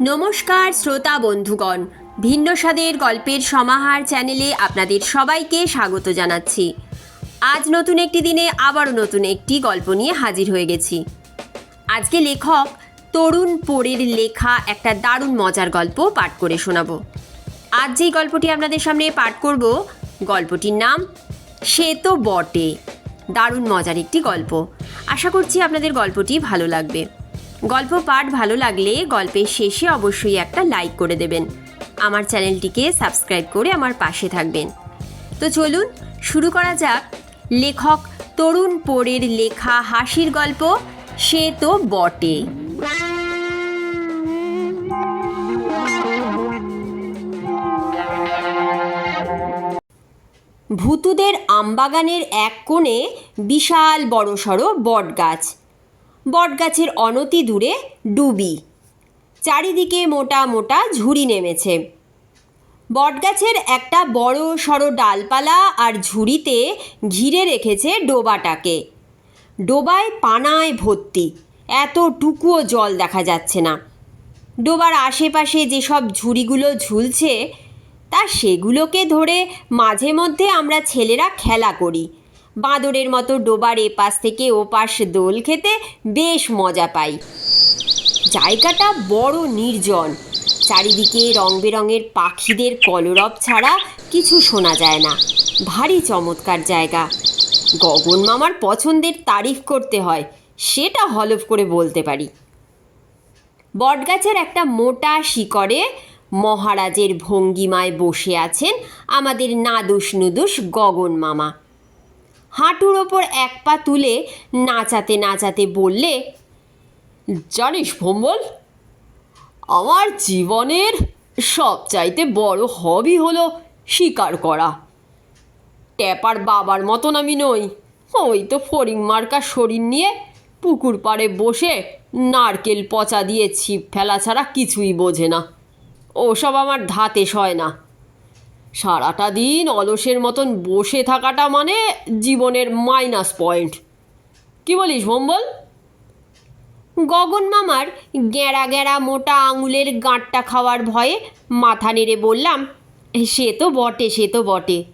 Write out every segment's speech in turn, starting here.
নমস্কার শ্রোতা বন্ধুগণ। ভিন্ন স্বাদের গল্পের সমাহার চ্যানেলে আপনাদের সবাইকে স্বাগত জানাচ্ছি। আজ নতুন একটি দিনে আবারও নতুন একটি গল্প নিয়ে হাজির হয়ে গেছি। আজকে লেখক তরুণ পোড়ের লেখা একটা দারুণ মজার গল্প পাঠ করে শোনাব। আজ যেই গল্পটি আপনাদের সামনে পাঠ করব, গল্পটির নাম সে তো বটে। দারুণ মজার একটি গল্প। আশা করছি আপনাদের গল্পটি ভালো লাগবে। গল্প পাঠ ভালো লাগলে গল্পের শেষে অবশ্যই একটা লাইক করে দেবেন। আমার চ্যানেলটিকে সাবস্ক্রাইব করে আমার পাশে থাকবেন। তো চলুন, শুরু করা যাক। লেখক তরুণ পোড়ের লেখা হাসির গল্প, সে তো বটে। ভূতুদের আমবাগানের এক কোণে বিশাল বড়সড় বটগাছ। বটগাছের অনতি দূরে ডুবি। চারিদিকে মোটা মোটা ঝুড়ি নেমেছে। বটগাছের একটা বড় সড়ো ডালপালা আর ঝুড়িতে ঘিরে রেখেছে ডোবাটাকে। ডোবায় পানায় ভর্তি, এতটুকুও জল দেখা যাচ্ছে না। ডোবার আশেপাশে যেসব ঝুড়িগুলো ঝুলছে, তা সেগুলোকে ধরে মাঝে মধ্যে আমরা ছেলেরা খেলা করি। বাঁদরের মতো ডোবার এপাশ থেকে ওপাশ দোল খেতে বেশ মজা পাই। জায়গাটা বড় নির্জন। চারিদিকে রং বেরঙের পাখিদের কলরব ছাড়া কিছু শোনা যায় না। ভারী চমৎকার জায়গা। গগন মামার পছন্দের তারিফ করতে হয়, সেটা হলফ করে বলতে পারি। বটগাছের একটা মোটা শিকড়ে মহারাজের ভঙ্গিমায় বসে আছেন আমাদের নাদুস নুদুস গগন মামা। হাঁটুর ওপর এক পা তুলে নাচাতে নাচাতে বললে, জানিস ভম্বল আমার জীবনের সবচাইতে বড় হবি হলো শিকার করা। ট্যাপার বাবার মতন আমি নই। ওই তো ফড়িং মার্কা শরীর নিয়ে পুকুর পাড়ে বসে নারকেল পচা দিয়ে ছিপ ফেলা ছাড়া কিছুই বোঝে না। ওসব আমার ধাতে সয় না। সারাটা দিন অলসের মতন বসে থাকাটা মানে জীবনের মাইনাস পয়েন্ট কি বলিস ভম্বল? গগন মামার গ্যাঁড়া গ্যাঁড়া মোটা আঙুলের গাঁটটা খাওয়ার ভয়ে মাথা নেড়ে বললাম, সে তো বটে, সে তো বটে।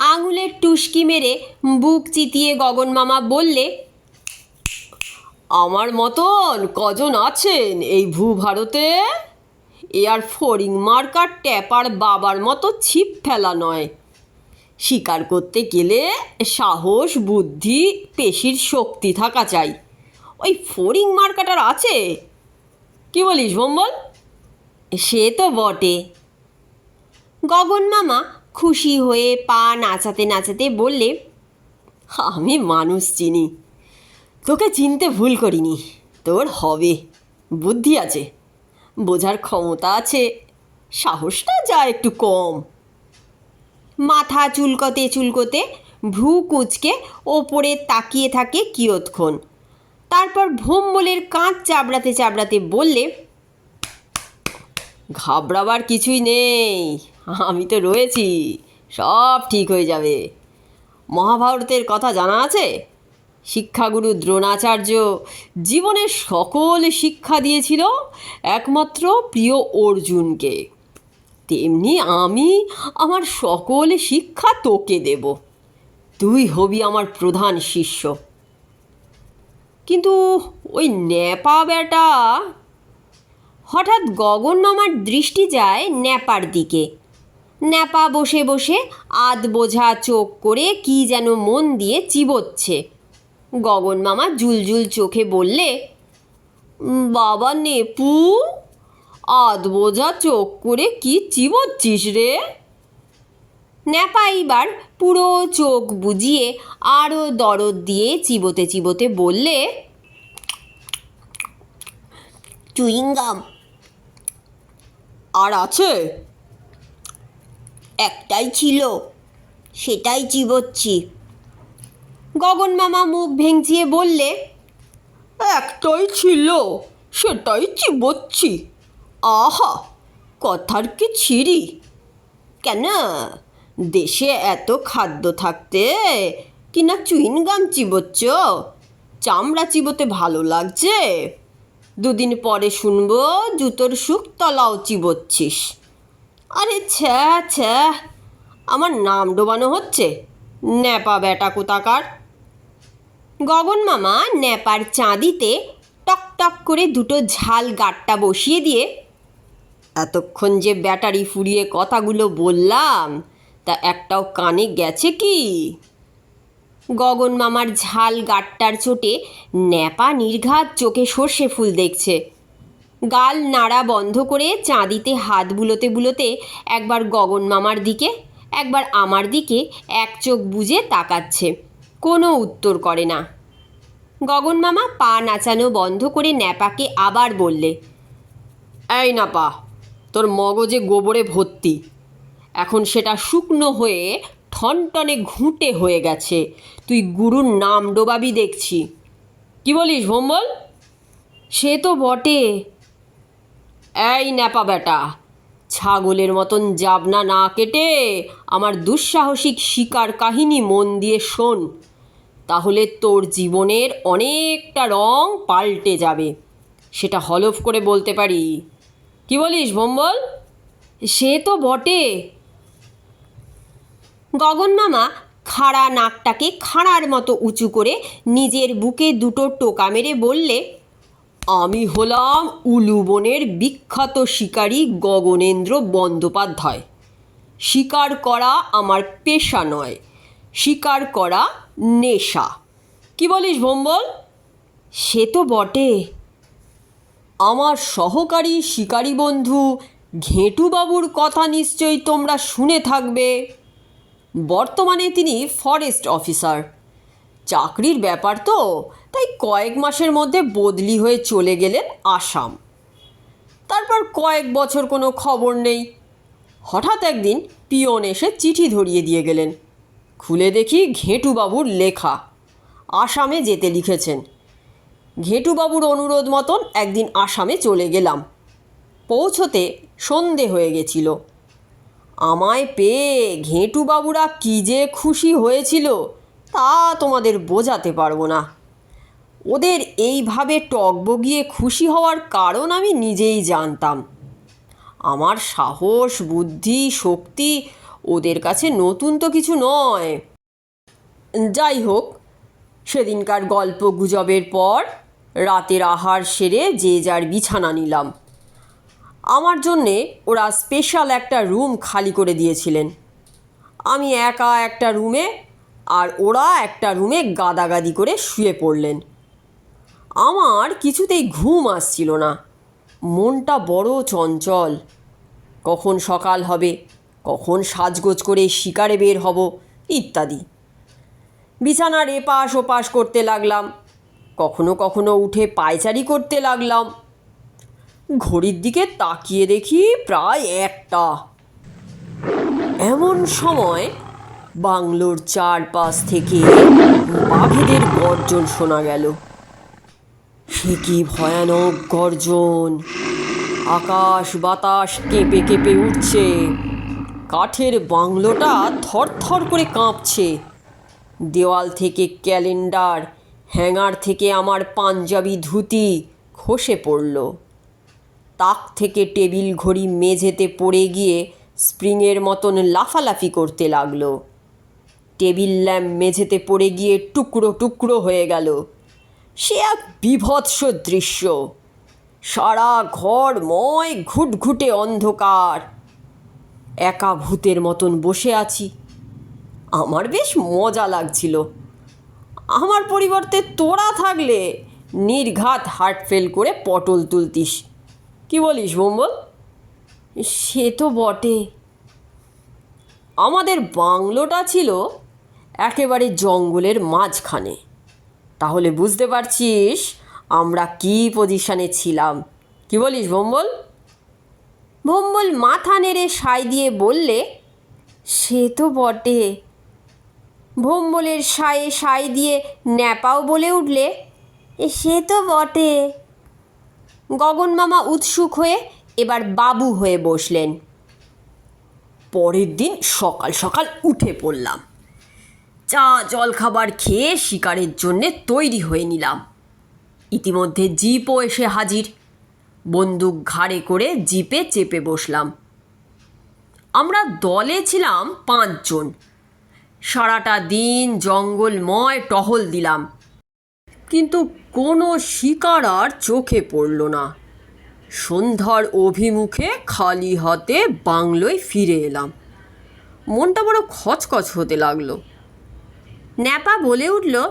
আঙুলের টুসকি মেরে বুক চিতিয়ে গগন মামা বললে, আমার মতন কজন আছেন এই ভূ ভারতে এ আর ফড়িং মার্কার ট্যাপার বাবার মতো ছিপ ফেলা নয়। শিকার করতে গেলে সাহস, বুদ্ধি, পেশির শক্তি থাকা চাই। ওই ফড়িং মার্কাটার আছে? কি বলিস ভম্বল? সে তো বটে। গগন মামা খুশি হয়ে পা নাচাতে নাচাতে বললে, আমি মানুষ চিনি। তোকে চিনতে ভুল করিনি। তোর হবে। বুদ্ধি আছে। বোঝার ক্ষমতা আছে। সাহসটা যা একটু কম। মাথা চুলকতে চুলকতে ভ্রু কুচকে ওপরে তাকিয়ে থাকে কিয়ৎক্ষণ। তারপর ভোম্বলের কাঁচ চাবড়াতে চাবড়াতে বললে, ঘাবড়াবার কিছুই নেই, আমি তো রয়েছি, সব ঠিক হয়ে যাবে। মহাভারতের কথা জানা আছে? শিক্ষাগুরু দ্রোণাচার্য জীবনের সকল শিক্ষা দিয়েছিল, একমাত্র প্রিয় অর্জুনকে। তেমনি আমি আমার সকল শিক্ষা তোকে দেব। তুই হবি আমার প্রধান শিষ্য। কিন্তু ওই ন্যাপা বেটা, হঠাৎ গগন আমার দৃষ্টি যায় ন্যাপার দিকে। ন্যাপা বসে বসে আধ বোঝা চোখ করে কি যেন মন দিয়ে চিবোচ্ছে। গগন মামা জুলজুল চোখে বললে বাবা নেপু, আধ বোঝা চোখ করে কি চিবোচ্ছিস রে? ন্যাপা এইবার পুরো চোখ বুজিয়ে আরও দরদ দিয়ে চিবোতে চিবোতে বললে চুইংগাম আর আছে? একটাই ছিল, সেটাই চিবোচ্ছি। গগন মামা মুখ ভেঙচিয়ে বললে, একটাই ছিল, সেটাই চিবোচ্ছি। আহা, কথার কি ছিরি? কেন, দেশে এত খাদ্য থাকতে কি কিনা চুইনগাম চিবোচ্ছ? চামড়া চিবোতে ভালো লাগছে? দুদিন পরে শুনব জুতোর সুখ তলাও চিবোচ্ছিস। আরে ছ্যা ছ্যা, আমার নাম ডোবানো হচ্ছে। ন্যাপা বেটা কোথাকার? গগন মামা ন্যাপার চাঁদিতে টক টক করে দুটো ঝাল গাট্টা বসিয়ে দিয়ে, এতক্ষণ যে ব্যাটারি ফুরিয়ে কথাগুলো বললাম, তা একটাও কানে গেছে কি? গগন মামার ঝাল গাট্টার চোটে ন্যাপা নির্ঘাত চোখে সর্ষে ফুল দেখছে। গাল নাড়া বন্ধ করে চাঁদিতে হাত বুলোতে বুলোতে একবার গগন মামার দিকে, একবার আমার দিকে এক চোখ বুজে তাকাচ্ছে। কোনো উত্তর করে না। গগন মামা পা নাচানো বন্ধ করে ন্যাপাকে আবার বললে, এই না পা তোর মগজে গোবরে ভর্তি। এখন সেটা শুকনো হয়ে ঠনটনে ঘুঁটে হয়ে গেছে। তুই গুরুর নাম ডোবাবি দেখছি। কি বলিস ভোম্বল? সে তো বটে। এই ন্যাপা বেটা, ছাগলের মতন জাবনা না কেটে আমার দুঃসাহসিক শিকার কাহিনী মন দিয়ে শোন। তাহলে তোর জীবনের অনেকটা রং পাল্টে যাবে। সেটা হলফ করে বলতে পারি। কি বলিস ভম্বল? সে তো বটে। গগন মামা খাড়া নাকটাকে খাড়ার মতো উঁচু করে নিজের বুকে দুটো টোকা মেরে বললে, আমি হলাম উলুবনের বিখ্যাত শিকারী গগনেন্দ্র বন্দ্যোপাধ্যায়। শিকার করা আমার পেশা নয়। শিকার করা নেশা। কি বলিস ভম্বল? সে তো বটে। আমার সহকারী শিকারী বন্ধু ঘেঁটুবাবুর কথা নিশ্চয়ই তোমরা শুনে থাকবে। বর্তমানে তিনি ফরেস্ট অফিসার চাকরির ব্যাপার তো, তাই কয়েক মাসের মধ্যে বদলি হয়ে চলে গেলেন আসাম। তারপর কয়েক বছর কোনো খবর নেই। হঠাৎ একদিন পিয়ন এসে চিঠি ধরিয়ে দিয়ে গেলেন। খুলে দেখি ঘেঁটুবাবুর লেখা। আসামে যেতে লিখেছেন। ঘেঁটুবাবুর অনুরোধ মতন একদিন আসামে চলে গেলাম। পৌঁছতে সন্ধে হয়ে গেছিল। আমায় পেয়ে ঘেঁটুবাবুরা কী যে খুশি হয়েছিল তা তোমাদের বোঝাতে পারব না। ওদের এইভাবে টকবগিয়ে খুশি হওয়ার কারণ আমি নিজেই জানতাম। আমার সাহস, বুদ্ধি, শক্তি ওদের কাছে নতুন তো কিছু নয়। যাই হোক সেদিনকার গল্প গুজবের পর রাতের আহার সেরে যে যার বিছানা নিলাম। আমার জন্যে ওরা স্পেশাল একটা রুম খালি করে দিয়েছিলেন। আমি একা একটা রুমে আর ওরা একটা রুমে গাদাগাদি করে শুয়ে পড়লেন। আমার কিছুতেই ঘুম আসছিল না। মনটা বড় চঞ্চল। কখন সকাল হবে কখন সাজগোজ করে শিকারে বের হব, ইত্যাদি। বিছানার এপাশ ওপাশ করতে লাগলাম, কখনো কখনো উঠে পায়চারি করতে লাগলাম। ঘড়ির দিকে তাকিয়ে দেখি প্রায় একটা। এমন সময় বাংলোর চারপাশ থেকে বাঘেদের গর্জন শোনা গেল। সে কি ভয়ানক গর্জন? আকাশ বাতাস কেঁপে কেঁপে উঠছে। কাঠের বাংলোটা থরথর করে কাঁপছে। দেওয়াল থেকে ক্যালেন্ডার, হ্যাঙ্গার থেকে আমার পাঞ্জাবি ধুতি খসে পড়ল। তাক থেকে টেবিল ঘড়ি মেঝেতে পড়ে গিয়ে স্প্রিংয়ের মতন লাফালাফি করতে লাগল। টেবিল ল্যাম্প মেঝেতে পড়ে গিয়ে টুকরো টুকরো হয়ে গেল। সে এক বিভৎস দৃশ্য। সারা ঘর ময় ঘুটঘুটে অন্ধকার। একা ভূতের মতন বসে আছি। আমার বেশ মজা লাগছিল। আমার পরিবর্তে তোরা থাকলে নির্ঘাত হার্ট ফেল করে পটল তুলতিস। কি বলিস বোম্বল? সে তো বটে। আমাদের বাংলোটা ছিল একেবারে জঙ্গলের মাঝখানে। তাহলে বুঝতে পারছিস আমরা কি পজিশনে ছিলাম। কি বলিস ভম্বল ভম্বল মাথা নেড়ে সাই দিয়ে বললে, সে তো বটে। ভম্বলের সায়ে সাই দিয়ে ন্যাপাও বলে উঠলে, সে তো বটে। গগন মামা উৎসুক হয়ে এবার বাবু হয়ে বসলেন। পরের দিন সকাল সকাল উঠে পড়লাম। চা, জল খাবার খেয়ে শিকারের জন্যে তৈরি হয়ে নিলাম। ইতিমধ্যে জিপও এসে হাজির। বন্দুক ঘাড়ে করে জিপে চেপে বসলাম। আমরা দলে ছিলাম পাঁচজন। সারাটা দিন জঙ্গলময় টহল দিলাম। কিন্তু কোনো শিকার আর চোখে পড়ল না। সন্ধ্যার অভিমুখে খালি হাতে বাংলোয় ফিরে এলাম। মনটা বড় খচখচ হতে লাগল। ন্যাপা বলে উঠল,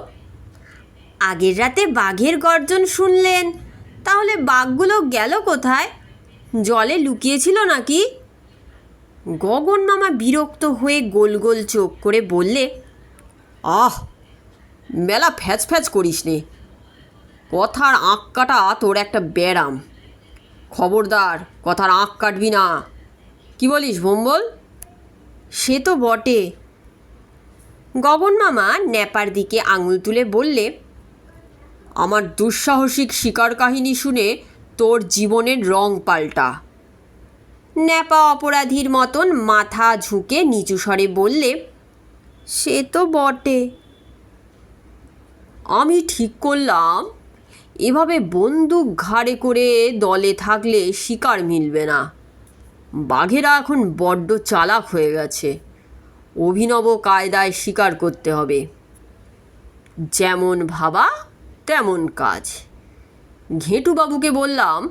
আগের রাতে বাঘের গর্জন শুনলেন? তাহলে বাঘগুলো গেল কোথায়? জলে লুকিয়েছিল নাকি? গগন মামা বিরক্ত হয়ে গোল গোল চোখ করে বললে, আহ, মেলা ফ্যাচ ফ্যাচ করিস নে। কথার আঁক কাটা তোর একটা ব্যারাম। খবরদার, কথার আঁক কাটবি না। কি বলিস ভম্বল? সে তো বটে। গগন মামা ন্যাপার দিকে আঙুল তুলে বললে আমার দুঃসাহসিক শিকার কাহিনী শুনে তোর জীবনের রং পাল্টা। ন্যাপা অপরাধীর মতন মাথা ঝুঁকে নিচু স্বরে বললে, সে তো বটে। আমি ঠিক করলাম, এভাবে বন্দুক ঘাড়ে করে দলে থাকলে শিকার মিলবে না। বাঘেরা এখন বড্ড চালাক হয়ে গেছে। অভিনব কায়দায় শিকার করতে হবে। যেমন ভাবা তেমন কাজ। ঘেঁটুবাবুকে বললাম,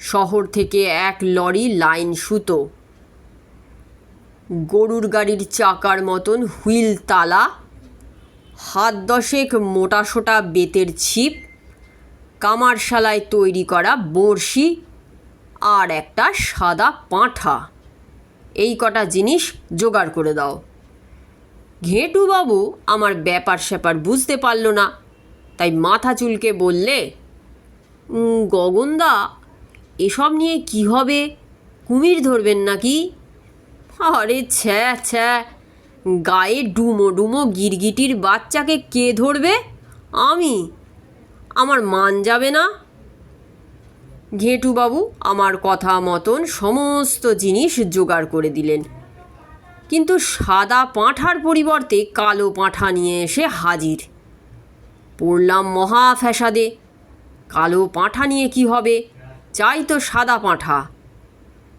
শহর থেকে এক লরি লাইন সুতো। গরুর গাড়ির চাকার মতন হুইল তালা, হাত দশেক মোটাসোটা বেতের ছিপ, কামারশালায় তৈরি করা বড়শি আর একটা সাদা পাঁঠা। এই কটা জিনিস জোগাড় করে দাও। ঘেঁটুবাবু আমার ব্যাপার স্যাপার বুঝতে পারল না। তাই মাথা চুলকে বললে গগনদা, এসব নিয়ে কি হবে? কুমির ধরবেন নাকি? আরে ছ্যা ছ্যা, গায়ে ডুমো ডুমো গিরগিটির বাচ্চাকে কে ধরবে? আমি? আমার মান যাবে না? ঘেঁটুবাবু আমার কথা মতন সমস্ত জিনিস জোগাড় করে দিলেন। কিন্তু সাদা পাঁঠার পরিবর্তে কালো পাঁঠা নিয়ে এসে হাজির। পড়লাম মহা ফ্যাসাদে কালো পাঁঠা নিয়ে কি হবে? চাই তো সাদা পাঁঠা।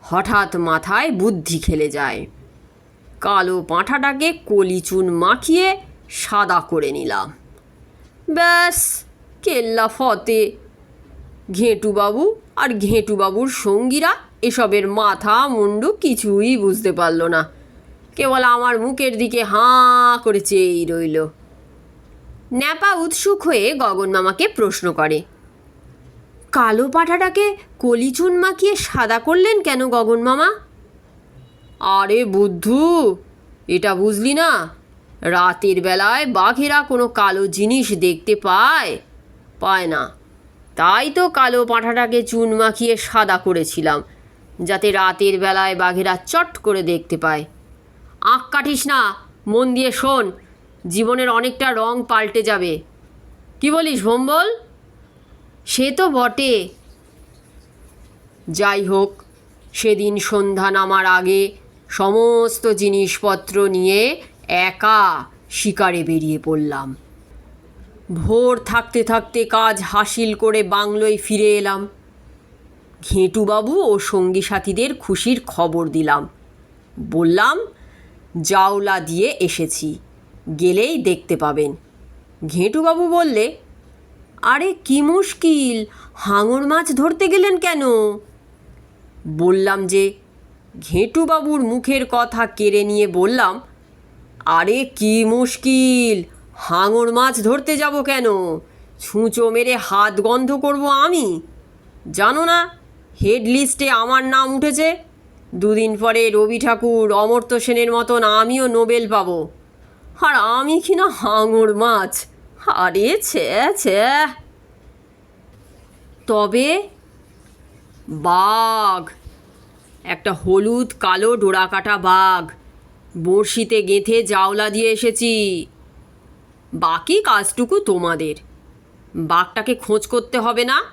হঠাৎ মাথায় বুদ্ধি খেলে যায়। কালো পাঁঠাটাকে কলিচুন মাখিয়ে সাদা করে নিলাম। ব্যাস, কেল্লা ফতে। ঘেঁটুবাবু আর ঘেঁটুবাবুর সঙ্গীরা এসবের মাথা মুন্ডু কিছুই বুঝতে পারল না। কেবল আমার মুখের দিকে হাঁ করে চেয়েই রইল। ন্যাপা উৎসুক হয়ে গগন মামাকে প্রশ্ন করে, কালো পাঠাটাকে কলিচুন মাখিয়ে সাদা করলেন কেন গগন মামা? আরে বুদ্ধু, এটা বুঝলি না? রাতের বেলায় বাঘেরা কোনো কালো জিনিস দেখতে পায়? পায় না, তাই তো কালো পাঁঠাটাকে চুন মাখিয়ে সাদা করেছিলাম, যাতে রাতের বেলায় বাঘেরা চট করে দেখতে পায়। আঁক কাটিস না, মন দিয়ে শোন জীবনের অনেকটা রং পাল্টে যাবে। কি বলিস ভম্বল? সে তো বটে। যাই হোক, সেদিন সন্ধ্যা নামার আগে সমস্ত জিনিসপত্র নিয়ে একা শিকারে বেরিয়ে পড়লাম। ভোর থাকতে থাকতে কাজ হাসিল করে বাংলোয় ফিরে এলাম। ঘেঁটুবাবু ও সঙ্গী সাথীদের খুশির খবর দিলাম। বললাম, জাওলা দিয়ে এসেছি। গেলেই দেখতে পাবেন। ঘেঁটুবাবু বললে, আরে কি মুশকিল, হাঙর মাছ ধরতে গেলেন কেন? বললাম যে, ঘেঁটুবাবুর মুখের কথা কেড়ে নিয়ে বললাম, আরে কি মুশকিল, হাঙর মাছ ধরতে যাব কেন? ছুঁচো মেরে হাত গন্ধ করব আমি। জানো না হেড লিস্টে আমার নাম উঠেছে, দুদিন পরে রবি ঠাকুর, অমর্ত্য সেনের মতন আমিও নোবেল পাবো। আর আমি কিনা হাঙর মাছ? আরে ছে ছে। তবে বাঘ, একটা হলুদ কালো ডোরাকাটা বাঘ, বড়শিতে গেঁথে জাওলা দিয়ে এসেছি। বাকি কাজটুকু তোমাদের। বাঘটাকে খোঁজ করতে হবে না।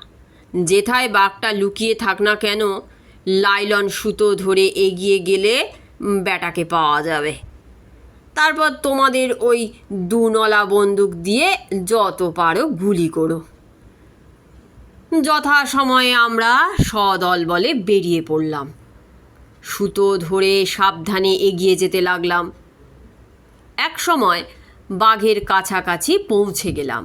যেথায় বাঘটা লুকিয়ে থাক না কেন, লাইলন সুতো ধরে এগিয়ে গেলে ব্যাটাকে পাওয়া যাবে। তারপর তোমাদের ওই দুনলা বন্দুক দিয়ে যত পারো গুলি করো। যথা সময়ে আমরা সদল বলে বেরিয়ে পড়লাম। সুতো ধরে সাবধানে এগিয়ে যেতে লাগলাম। এক সময় বাঘের কাছাকাছি পৌঁছে গেলাম।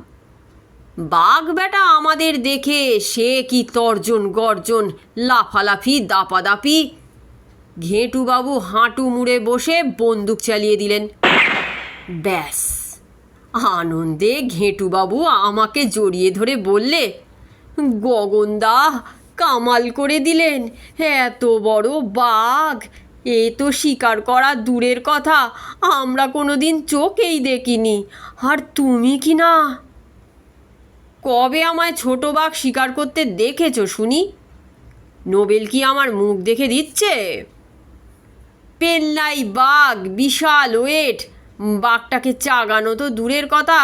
বাঘ বেটা আমাদের দেখে সে কি তর্জন গর্জন লাফালাফি, দাপাদাপি ঘেঁটুবাবু হাঁটু মুড়ে বসে বন্দুক চালিয়ে দিলেন। ব্যাস, আনন্দে ঘেঁটুবাবু আমাকে জড়িয়ে ধরে বললে, গগনদা, কামাল করে দিলেন, এত বড় বাঘ, এ তো শিকার করা দূরের কথা, আমরা কোনো দিন চোখেই দেখিনি, আর তুমি কি না? কবে আমায় ছোট বাঘ শিকার করতে দেখেছ, শুনি? নোবেল কি আমার মুখ দেখে দিচ্ছে? পেল্লাই বাঘ, বিশাল ওয়েট। বাঘটাকে চাগানো তো দূরের কথা,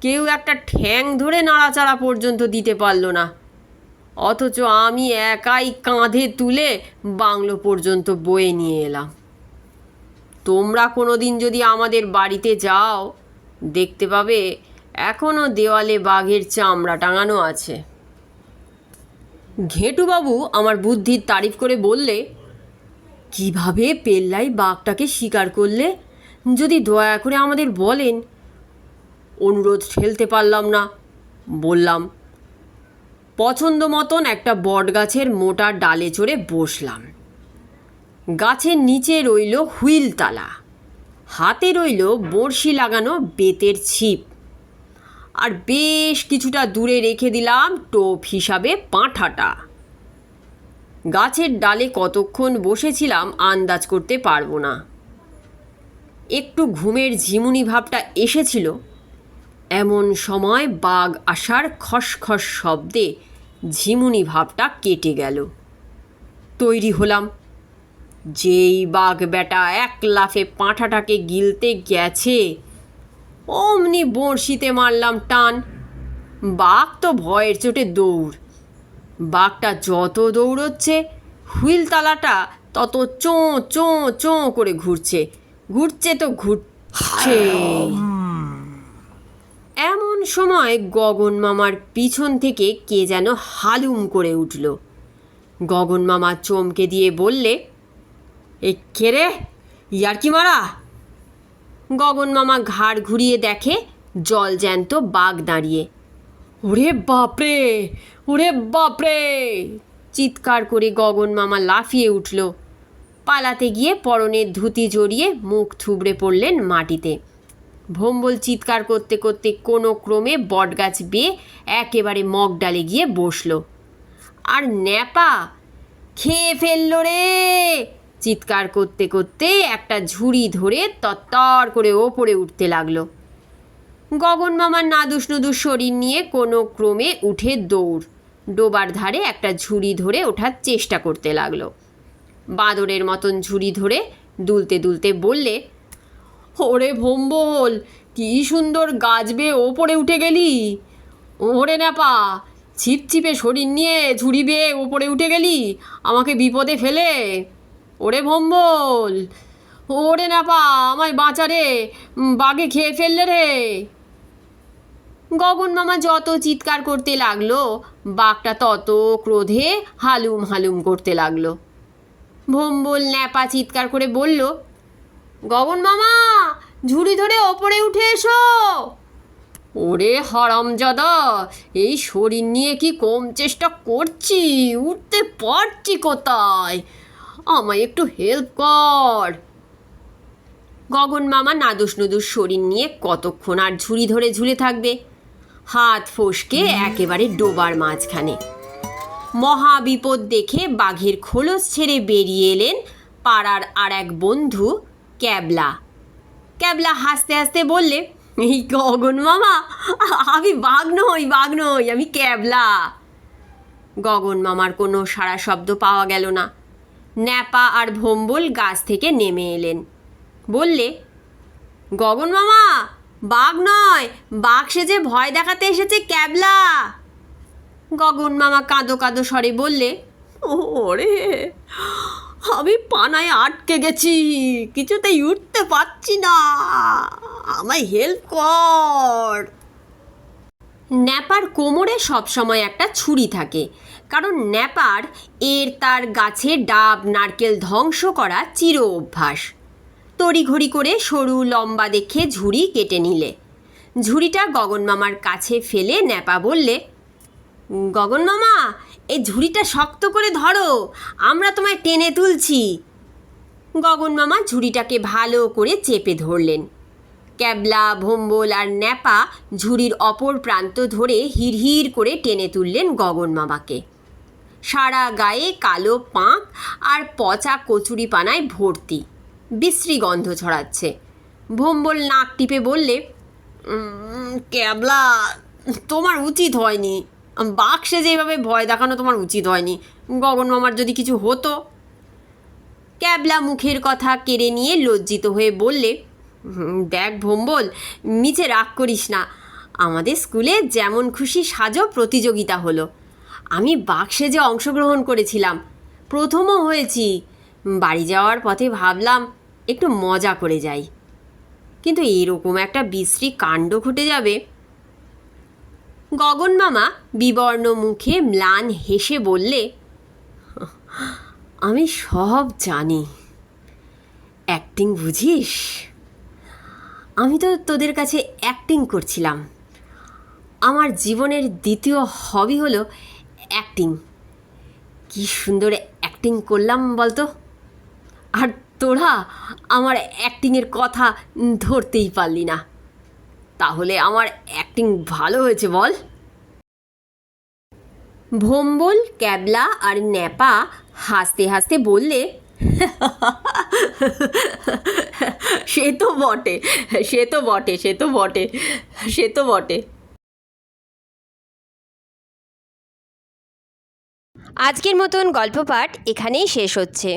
কেউ একটা ঠ্যাং ধরে নাড়াচাড়া পর্যন্ত দিতে পারল না। অথচ আমি একাই কাঁধে তুলে বাংলো পর্যন্ত বয়ে নিয়ে এলাম। তোমরা কোনো দিন যদি আমাদের বাড়িতে যাও, দেখতে পাবে এখনও দেওয়ালে বাঘের চামড়া টাঙানো আছে। ঘেটুবাবু আমার বুদ্ধির তারিফ করে বললে কীভাবে পেল্লাই বাঘটাকে শিকার করলে? যদি দয়া করে আমাদের বলেন। অনুরোধ ঠেলতে পারলাম না, বললাম। পছন্দ মতন একটা বট গাছের মোটা ডালে চড়ে বসলাম। গাছের নিচে রইল হুইলতালা। হাতে রইল বড়শি লাগানো বেতের ছিপ। আর বেশ কিছুটা দূরে রেখে দিলাম টোপ হিসাবে পাঁঠাটা। গাছের ডালে কতক্ষণ বসেছিলাম আন্দাজ করতে পারব না। একটু ঘুমের ঝিমুনি ভাবটা এসেছিল। এমন সময় বাঘ আসার খসখস শব্দে ঝিমুনি ভাবটা কেটে গেল। তৈরি হলাম। যেই বাঘ বেটা এক লাফে পাঁঠাটাকে গিলতে গেছে, অমনি বড়শিতে মারলাম টান। বাঘ তো ভয়ের চোটে দৌড়। বাঘটা যত দৌড়চ্ছে, হুইলতালাটা তত চোঁ চোঁ চোঁ করে ঘুরছে। ঘুরছে তো ঘুরছে। এমন সময় গগন মামার পিছন থেকে কে যেন হালুম করে উঠল। গগন মামা চমকে দিয়ে বললে, এ কে রে? ইয়ার কি মারা? গগন মামা ঘাড় ঘুরিয়ে দেখে জল জ্যান্ত বাঘ দাঁড়িয়ে। ওরে বাপরে! ওরে বাপরে। চিৎকার করে গগন মামা লাফিয়ে উঠল। পালাতে গিয়ে পরনের ধুতি জড়িয়ে মুখ থুবড়ে পড়লেন মাটিতে। ভম্বল চিৎকার করতে করতে কোনো ক্রমে বটগাছ বেয়ে একেবারে মগ ডালে গিয়ে বসল। আর ন্যাপা, খেয়ে ফেলল রে! চিৎকার করতে করতে একটা ঝুড়ি ধরে তত্তর করে ওপরে উঠতে লাগল। গগন মামার নাদুস নুদুস শরীর নিয়ে কোনো ক্রমে উঠে দৌড়। ডোবার ধারে একটা ঝুড়ি ধরে ওঠার চেষ্টা করতে লাগল। বাঁদরের মতন ঝুড়ি ধরে দুলতে দুলতে বললে, ওরে ভোম্বল, কি সুন্দর গাছ বেয়ে ওপরে উঠে গেলি। ওরে ন্যাপা, ছিপছিপে শরীর নিয়ে ঝুড়ি বেয়ে ওপরে উঠে গেলি, আমাকে বিপদে ফেলে। ওরে ভম্বল, ওরে ন্যাপা, আমায় বাঁচা রে বাঘে খেয়ে ফেললে রে। গগন মামা যত চিৎকার করতে লাগল বাঘটা তত ক্রোধে হালুম হালুম করতে লাগল। ভম্বল ন্যাপা চিৎকার করে বলল, গগন মামা, ঝুড়ি ধরে ওপরে উঠে এসো। ওরে হারামজাদা, এই শরীর নিয়ে কি কম চেষ্টা করছি? উঠতে পারছি কোথায়? আমায় একটু হেল্প কর। গগন মামা নাদুস নুদুস শরীর নিয়ে কতক্ষণ আর ঝুড়ি ধরে ঝুলে থাকবে? হাত ফসকে একেবারে ডোবার মাঝখানে। মহা বিপদ দেখে বাঘের খোলস ছেড়ে বেরিয়ে এলেন পাড়ার আর এক বন্ধু, ক্যাবলা। ক্যাবলা হাসতে হাসতে বললে, এই গগন মামা, আমি বাঘ নই বাঘ নই, আমি ক্যাবলা। গগন মামার কোনো সারা শব্দ পাওয়া গেল না। ন্যাপা আর ভম্বল গাছ থেকে নেমে এলেন। বললে, গগন মামা বাঘ নয়, বাঘ সেজে ভয় দেখাতে এসেছে ক্যাবলা। গগন মামা কাঁদো কাঁদো স্বরে বললে, ওরে, আমি পানায় আটকে গেছি, কিছুতেই উঠতে পারছি না, আমায় হেল্প কর। ন্যাপার কোমরে সবসময় একটা ছুরি থাকে, কারণ ন্যাপার এর তার গাছে ডাব, নারকেল ধ্বংস করা চির অভ্যাস। তড়িঘড়ি করে সরু লম্বা দেখে ঝুড়ি কেটে নিলে। ঝুড়িটা গগন মামার কাছে ফেলে ন্যাপা বললে গগন মামা এই ঝুড়িটা শক্ত করে ধরো, আমরা তোমায় টেনে তুলছি। গগন মামা ঝুড়িটাকে ভালো করে চেপে ধরলেন। ক্যাবলা, ভোম্বল আর ন্যাপা ঝুড়ির অপর প্রান্ত ধরে হিড়হিড় করে টেনে তুললেন গগন মামাকে সারা গায়ে কালো পাঁক আর পচা কচুরি পানায় ভর্তি। বিশ্রী গন্ধ ছড়াচ্ছে। ভোম্বল নাক টিপে বললে ক্যাবলা, তোমার উচিত হয়নি। বাক্সে যেভাবে ভয় দেখানো তোমার উচিত হয়নি। গগন মামার যদি কিছু হতো? ক্যাবলা মুখের কথা কেড়ে নিয়ে লজ্জিত হয়ে বললে দেখ ভোম্বল, মিছে রাগ করিস না। আমাদের স্কুলে যেমন খুশি সাজো প্রতিযোগিতা হলো। আমি বাক্সে যে অংশগ্রহণ করেছিলাম, প্রথমও হয়েছি। বাড়ি যাওয়ার পথে ভাবলাম একটু মজা করে যাই। কিন্তু এরকম একটা বিশ্রী কাণ্ড ঘটে যাবে। গগন মামা বিবর্ণ মুখে ম্লান হেসে বললে, আমি সব জানি। অ্যাক্টিং বুঝিস? আমি তো তোদের কাছে অ্যাক্টিং করছিলাম। আমার জীবনের দ্বিতীয় হবি হলো অ্যাক্টিং। কি সুন্দর অ্যাক্টিং করলাম বলতো? আর তোরা আমার অ্যাক্টিংয়ের কথা ধরতেই পারলি না। তাহলে আমার অ্যাক্টিং ভালো হয়েছে বল। ভোম্বল, ক্যাবলা আর ন্যাপা হাসতে হাসতে বললে, সে তো বটে, সে তো বটে, সে তো বটে, সে তো বটে। আজকের মতন গল্প পাঠ এখানেই শেষ হচ্ছে।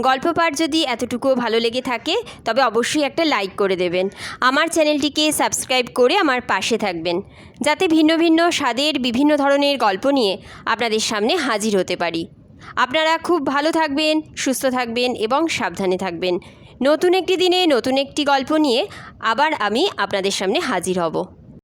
গল্প পাঠ যদি এতটুকুও ভালো লেগে থাকে, তবে অবশ্যই একটা লাইক করে দেবেন। আমার চ্যানেলটিকে সাবস্ক্রাইব করে আমার পাশে থাকবেন। যাতে ভিন্ন ভিন্ন স্বাদের বিভিন্ন ধরনের গল্প নিয়ে আপনাদের সামনে হাজির হতে পারি। আপনারা খুব ভালো থাকবেন, সুস্থ থাকবেন এবং সাবধানে থাকবেন। নতুন একটি দিনে নতুন একটি গল্প নিয়ে আবার আমি আপনাদের সামনে হাজির হব।